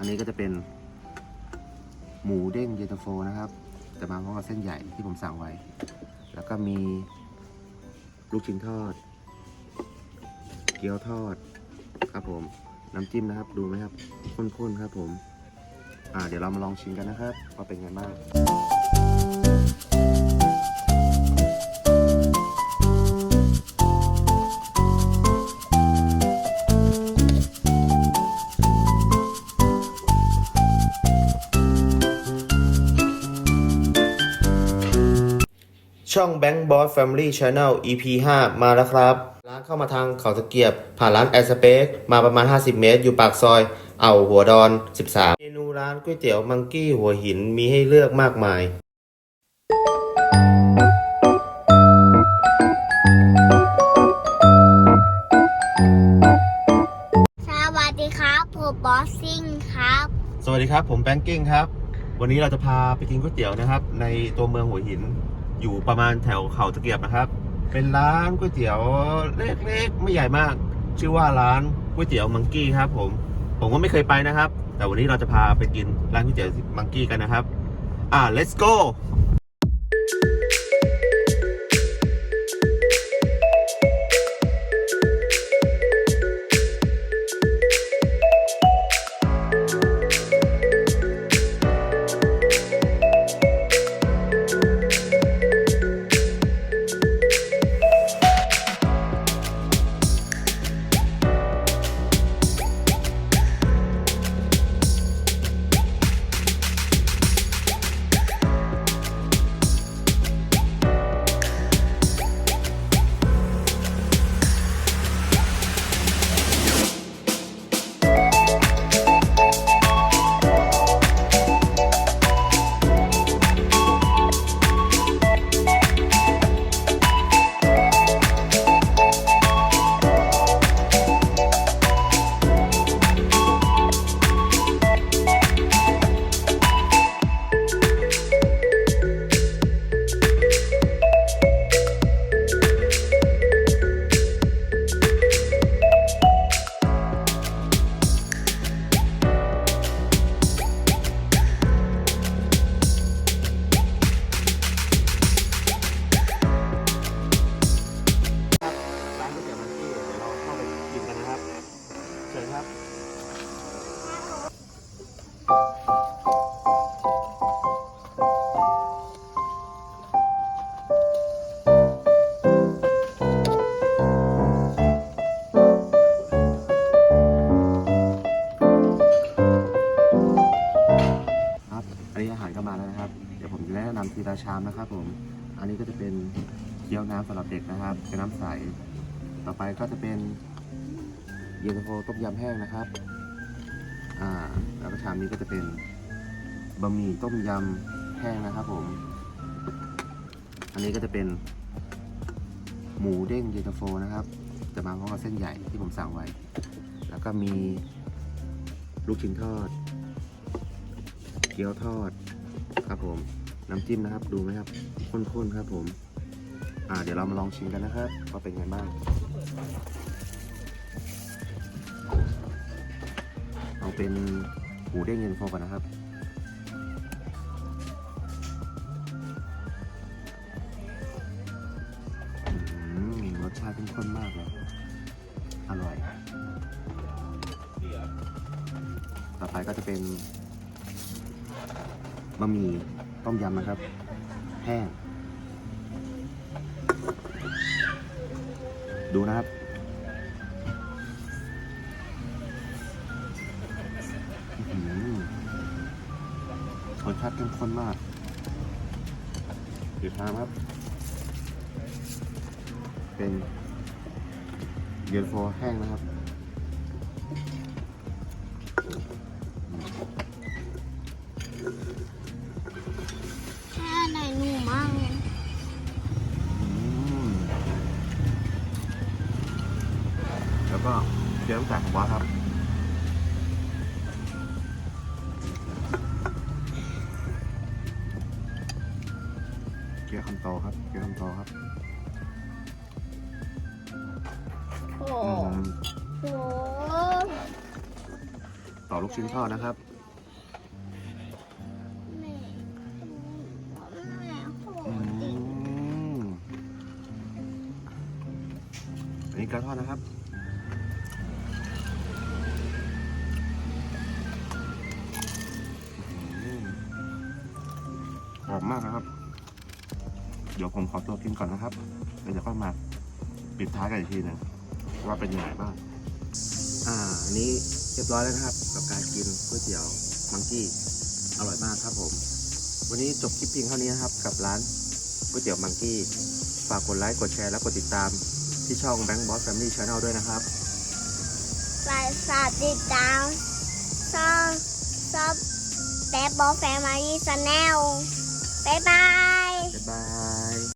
อันนี้ก็จะเป็นหมูเด้งเยนตาโฟนะครับ แต่มาพร้อมกับเส้นใหญ่ที่ผมสั่งไว้ แล้วก็มีลูกชิ้นทอด เกี๊ยวทอดครับผม น้ำจิ้มนะครับ ดูไหมครับข้นๆครับผม อ่า เดี๋ยวเรามาลองชิมกันนะครับว่าเป็นไงบ้าง ช่อง Bank Boss Family Channel EP 5 มาแล้วครับ ร้านเข้ามาทางเขาตะเกียบ ผ่านร้านแอสเปกมาประมาณ 50 เมตร อยู่ปากซอย เอาหัวดอน 13 เมนูร้านก๋วยเตี๋ยวมังกี้หัวหินมีให้เลือกมากมายสวัสดีครับผมบอสซิ่งครับ สวัสดีครับ ผมแบงกิ้งครับ วันนี้เราจะพาไปกินก๋วยเตี๋ยวนะครับ ในตัวเมืองหัวหิน อยู่ประมาณแถวเขาตะเกียบนะครับ เป็นร้านก๋วยเตี๋ยวเล็กๆ ไม่ใหญ่มาก ชื่อว่าร้านก๋วยเตี๋ยวมังกี้ครับ ผม ผมก็ไม่เคยไปนะครับ แต่วันนี้เราจะพาไปกินร้านก๋วยเตี๋ยวมังกี้กันนะครับ อ่า let's go ชามนะครับผม อันนี้ก็จะเป็นเกี๊ยวน้ำสำหรับเด็กนะครับ เป็นน้ำใส ต่อไปก็จะเป็นเย็นตาโฟต้มยำแห้งนะครับ อ่า แล้วก็ชามนี้ก็จะเป็นบะหมี่ต้มยำแห้งนะครับผม อันนี้ก็จะเป็นหมูเด้งเย็นตาโฟนะครับ จะมาพร้อมกับเส้นใหญ่ที่ผมสั่งไว้ แล้วก็มีลูกชิ้นทอด เกี๊ยวทอดครับผม น้ำจิ้มนะครับ ดูไหมครับข้นๆครับผม อ่า เดี๋ยวเรามาลองชิมกันนะครับว่าเป็นไงบ้างเอาเป็นหมูเด้งเย็นโฟก่อนนะครับรสชาติเข้มข้นมากเลย อร่อย ต่อไปก็จะเป็นบะหมี่ ต้มยำนะครับ แห้ง ดูนะครับ รสชาติเข้มข้นมากอีกครั้งครับ เป็นเย็นโฟแห้งนะครับ ก็เกี๊ยวน้ำใสของบอสครับ เกี๊ยวคำโตครับ เกี๊ยวคำโตครับโอ้อืมโหต่อลูกชิ้นทอดนะครับ แม่แม่โหอืดดิมอันนี้กระทอดนะครับ หอมมากนะครับ เดี๋ยวผมขอตัวกินก่อนนะครับแล้วเดี๋ยวก็มาปิดท้ายกันอีกทีหนึงว่าเป็นยังไงบ้าง อ่าอันนี้เรียบร้อยแล้วนะครับ กับการกินก๋วยเตี๋ยวมังกี้อร่อยมากครับผม วันนี้จบคลิปเพียงเท่านี้นะครับ กับร้านก๋วยเตี๋ยวมังกี้ฝากกดไลค์กดแชร์และกดติดตามที่ช่อง Bank Boss Family Channel ด้วยนะครับฝากฝากติดตามช่องซอบแบ๊บบอแฟมารีชา